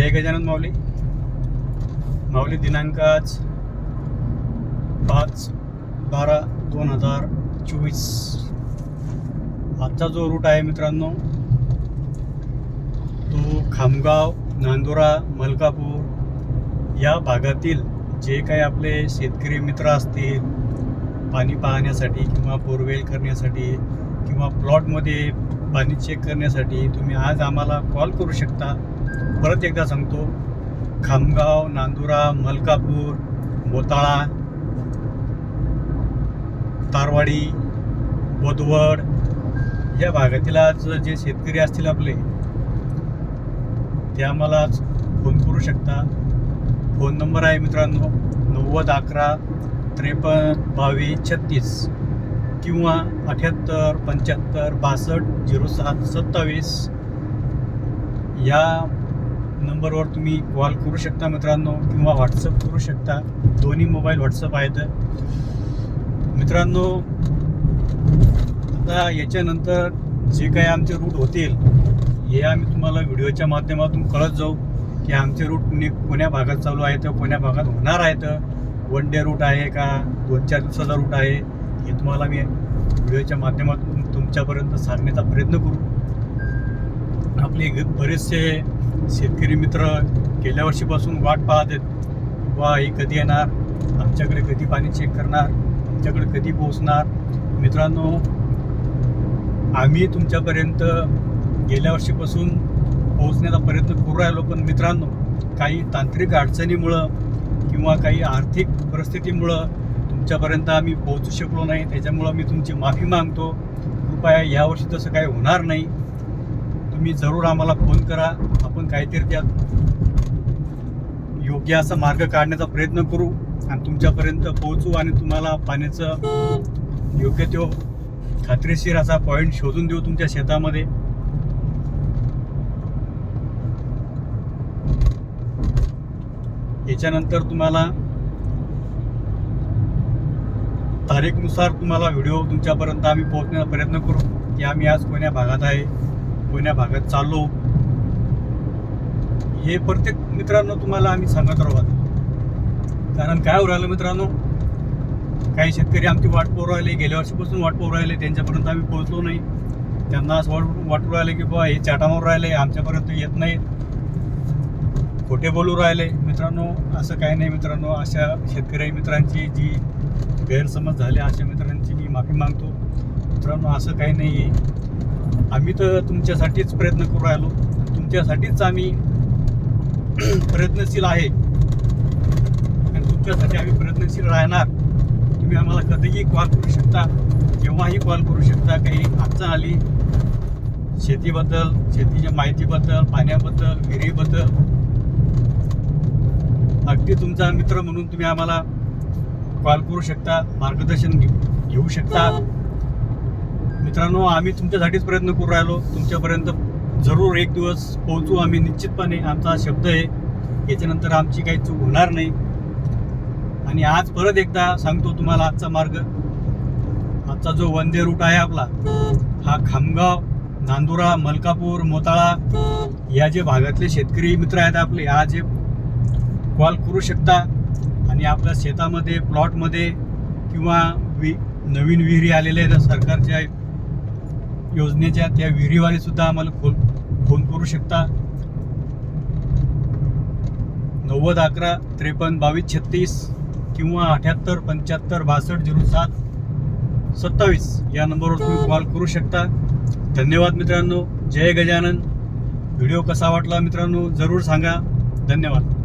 जय गजानन माऊली. माऊली दिनांक आज पाच बारा दोन हजार चोवीस. आजचा जो रूट आहे मित्रांनो तो खामगाव नांदुरा मलकापूर या भागातील जे काही आपले शेतकरी मित्र असतील पाणी पाहण्यासाठी किंवा बोरवेल करण्यासाठी किंवा प्लॉटमध्ये पाणी चेक करण्यासाठी तुम्ही आज आम्हाला कॉल करू शकता. परत एकदा सांगतो खामगाव नांदुरा मलकापूर मोताळा तारवाडी बोदवड या भागातील आज जे शेतकरी असतील आपले ते आम्हाला फोन करू शकता. फोन नंबर आहे मित्रांनो नव्वद अकरा त्रेपन्न बावीस छत्तीस किंवा अठ्याहत्तर पंच्याहत्तर बासष्ट झिरो सात सत्तावीस. या नंबरवर तुम्ही कॉल करू शकता मित्रांनो किंवा व्हॉट्सअप करू शकता. दोन्ही मोबाईल व्हॉट्सअप आहेत. मित्रांनो आता याच्यानंतर जे काही आमचे रूट होतील हे आम्ही तुम्हाला व्हिडिओच्या माध्यमातून कळत जाऊ की आमचे रूट कुणी कोण्या भागात चालू आहेत कोण्या भागात होणार आहेत. वन डे रूट आहे का? दोन चार दिवसाचा रूट आहे? हे तुम्हाला मी व्हिडिओच्या माध्यमातून तुमच्यापर्यंत सांगण्याचा प्रयत्न करू. आपले बरेचसे शेतकरी मित्र गेल्या वर्षीपासून वाट पाहत आहेत. वा हे कधी येणार? आमच्याकडे कधी पाणी चेक करणार? आमच्याकडे कधी पोहोचणार? मित्रांनो आम्ही तुमच्यापर्यंत गेल्या वर्षीपासून पोहोचण्याचा प्रयत्न करू राहिलो पण मित्रांनो काही तांत्रिक अडचणीमुळं किंवा काही आर्थिक परिस्थितीमुळं तुमच्यापर्यंत आम्ही पोहोचू शकलो नाही. त्याच्यामुळं मी तुमची माफी मागतो. कृपया यावर्षी तसं काही होणार नाही. तुम्ही जरूर आम्हाला फोन करा. आपण काहीतरी त्यात योग्य असा मार्ग काढण्याचा प्रयत्न करू आणि तुमच्यापर्यंत पोहोचू आणि तुम्हाला पाण्याचं योग्य तो खात्रीशीर असा पॉईंट शोधून देऊ तुमच्या शेतामध्ये. याच्यानंतर तुम्हाला तारीखनुसार तुम्हाला व्हिडिओ तुमच्यापर्यंत आम्ही पोहोचण्याचा प्रयत्न करू. की आम्ही आज कोण्या भागात आहे? कोण्या भागात चाललो. हे प्रत्येक मित्रांनो तुम्हाला आम्ही सांगत राहू आता. कारण काय होऊ राहिलं मित्रांनो? काही शेतकरी आमची वाट पाहू राहिले गेल्या वर्षीपासून वाट पोहू राहिले त्यांच्यापर्यंत आम्ही पोहोचलो नाही. त्यांना असं वाट वाटू राहिले की बाबा हे चाटामार राहिले आमच्यापर्यंत येत नाही खोटे बोलू राहिले. मित्रांनो असं काही नाही मित्रांनो. अशा शेतकरी मित्रांची जी गैरसमज झाले अशा मित्रांची मी माफी मागतो. मित्रांनो असं काही नाही आहे आम्ही तर तुमच्यासाठीच प्रयत्न करू राहिलो. तुमच्यासाठीच आम्ही प्रयत्नशील आहे. आणि तुमच्यासाठी आम्ही प्रयत्नशील राहणार. तुम्ही आम्हाला कधीही कॉल करू शकता. केव्हाही कॉल करू शकता. काही अडचण आली शेतीबद्दल शेतीच्या माहितीबद्दल पाण्याबद्दल विहिरीबद्दल. अगदी तुमचा मित्र म्हणून तुम्ही आम्हाला कॉल करू शकता. मार्गदर्शन घेऊ घेऊ शकता. मित्रांनो आम्ही तुमच्यासाठीच प्रयत्न करू राहिलो. तुमच्यापर्यंत जरूर एक दिवस पोहोचू. आम्ही निश्चितपणे आमचा हा शब्द आहे. याच्यानंतर आमची काही चूक होणार नाही. आणि आज परत एकदा सांगतो तुम्हाला आजचा मार्ग. आजचा जो वंदे रूट आहे आपला हा खामगाव नांदुरा मलकापूर मोताळा या जे भागातले शेतकरी मित्र आहेत आपले हा जे कॉल करू शकता. आणि आपल्या शेतामध्ये प्लॉटमध्ये किंवा वि नवीन विहिरी आलेल्या आहेत सरकारच्या योजनेच्या त्या विहिरीवाले सुद्धा आम्हाला फोन फोन करू शकता. नव्वद अकरा त्रेपन्न बावीस छत्तीस किंवा अठ्याहत्तर पंच्याहत्तर बासष्ट झिरो सात सत्तावीस या नंबरवर तुम्ही कॉल करू शकता. धन्यवाद मित्रांनो. जय गजानन. व्हिडिओ कसा वाटला मित्रांनो? जरूर सांगा. धन्यवाद.